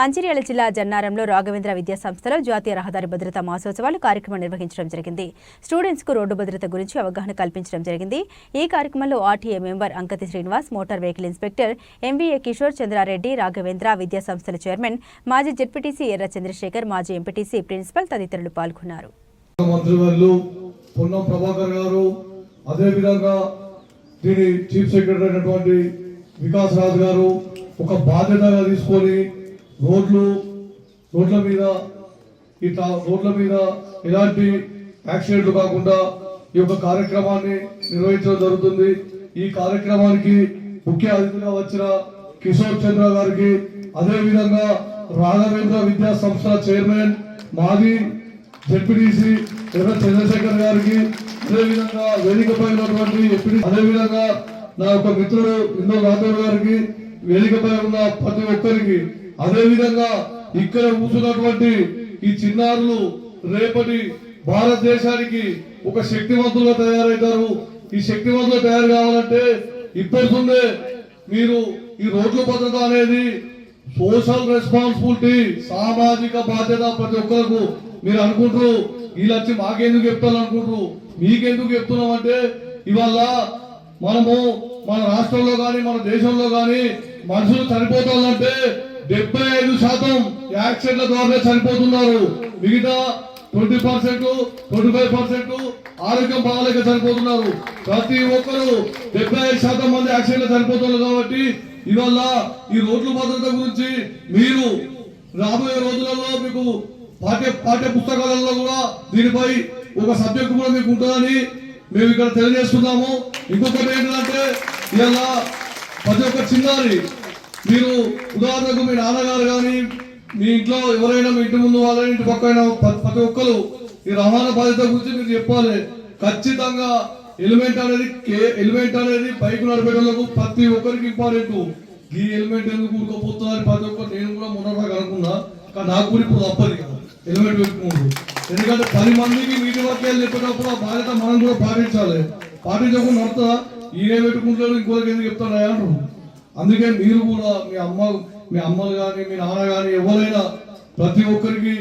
మంచిర్యాల జిల్లా జన్నారంలో రాఘవేంద్ర విద్యా సంస్థలో జాతీయ రహదారి భద్రత మాసోత్సవాలు కార్యక్రమం నిర్వహించడం జరిగింది. స్టూడెంట్స్కు రోడ్డు భద్రత గురించి అవగాహన కల్పించడం జరిగింది. ఈ కార్యక్రమంలో RTA member Ankati Srinivas motor vehicle inspector MVA Kishore Chandra Reddy Raghavendra విద్యా సంస్థల చైర్మన్ మాజీ జెడ్పీటీసీ ఎర్ర చంద్రశేఖర్ మాజీ ఎంపీటీసీ ప్రిన్సిపల్ తదితరులు పాల్గొన్నారు. దీని చీఫ్ సెక్రటరీ అయినటువంటి వికాస్ గారు ఒక బాధ్యతగా తీసుకొని రోడ్లు రోడ్ల మీద ఈ రోడ్ల మీద ఎలాంటి యాక్సిడెంట్లు కాకుండా ఈ యొక్క కార్యక్రమాన్ని నిర్వహించడం జరుగుతుంది. ఈ కార్యక్రమానికి ముఖ్య అతిథిగా వచ్చిన కిషోర్ చంద్ర గారికి అదేవిధంగా రాఘవేంద్ర విద్యా సంస్థల చైర్మన్ మాజీ జెడ్పీటీసీ ఎర్ర చంద్రశేఖర్ గారికి అదేవిధంగా వేదికపై ఉన్నటువంటి ఎంపీ అదేవిధంగా నా యొక్క మిత్రుడు ఇందో రాఘవ్ గారికి వేదికపై ఉన్న ప్రతి ఒక్కరికి అదేవిధంగా ఇక్కడ కూర్చున్నటువంటి ఈ చిన్నారులు రేపటి భారతదేశానికి ఒక శక్తివంతులుగా తయారవుతారు ఈ శక్తివంతులు తయారు కావాలంటే ఇప్పటి మీరు ఈ రోడ్ల భద్రత అనేది సోషల్ రెస్పాన్సిబిలిటీ సామాజిక బాధ్యత ప్రతి ఒక్కరికి మీరు అనుకుంటారు. వీళ్ళు వచ్చి మాకెందుకు చెప్తాను అనుకుంటారు. మీకెందుకు చెప్తున్నాం అంటే ఇవాళ మనము మన రాష్ట్రంలో కానీ మన దేశంలో కానీ మనుషులు చనిపోతారంటే డెబ్బై ఐదు శాతం యాక్సిడెంట్ల ద్వారా చనిపోతున్నారు. మిగతా twenty percent twenty five percent ఆరోగ్యం బాగాలేక చనిపోతున్నారు. ప్రతి ఒక్కరు డెబ్బై ఐదు శాతం మంది యాక్సిడెంట్ చనిపోతున్నారు కాబట్టి ఇవాళ ఈ రోడ్ల భద్రత గురించి మీరు రాబోయే రోజులలో మీకు పాఠ్య పాఠ్య పుస్తకాలలో కూడా దీనిపై ఒక సబ్జెక్ట్ కూడా మీకు ఉంటుందని మేము ఇక్కడ తెలియజేస్తున్నాము. ఇంకొకటి ఏంటంటే ఇవాళ ప్రతి ఒక్క చిన్నారి మీరు ఉదాహరణకు మీ నాన్నగారు కానీ మీ ఇంట్లో ఎవరైనా మీ ఇంటి ముందు వాళ్ళ ఇంటి పక్కన ప్రతి ఒక్కరు ఈ రవాణా బాధ్యత గురించి మీరు చెప్పాలి. ఖచ్చితంగా హెల్మెట్ అనేది కే- హెల్మెట్ అనేది బైక్ నడిపేటోళ్ళకు ప్రతి ఒక్కరికి ఇంపార్టెంట్. ఈ హెల్మెట్ ఎందుకు ఊరుకోపోతున్నారు? ప్రతి ఒక్కరు నేను కూడా మొన్నదాకా అనుకున్నా. కానీ నాకు కూడా ఇప్పుడు తప్పదు హెల్మెట్ పెట్టుకుంటూ. ఎందుకంటే పది మందికి వీటి వరకు చెప్పేటప్పుడు ఆ బాధ్యత మనం కూడా పాటించాలి. పాటించకుండా నడుతుందా ఈయన పెట్టుకుంటాడు ఇంకోరికి ఎందుకు చెప్తాడు అంటారు. అందుకే మీరు కూడా మీ అమ్మ మీ అమ్మలు కానీ మీ నాన్న కానీ ఎవరైనా ప్రతి ఒక్కరికి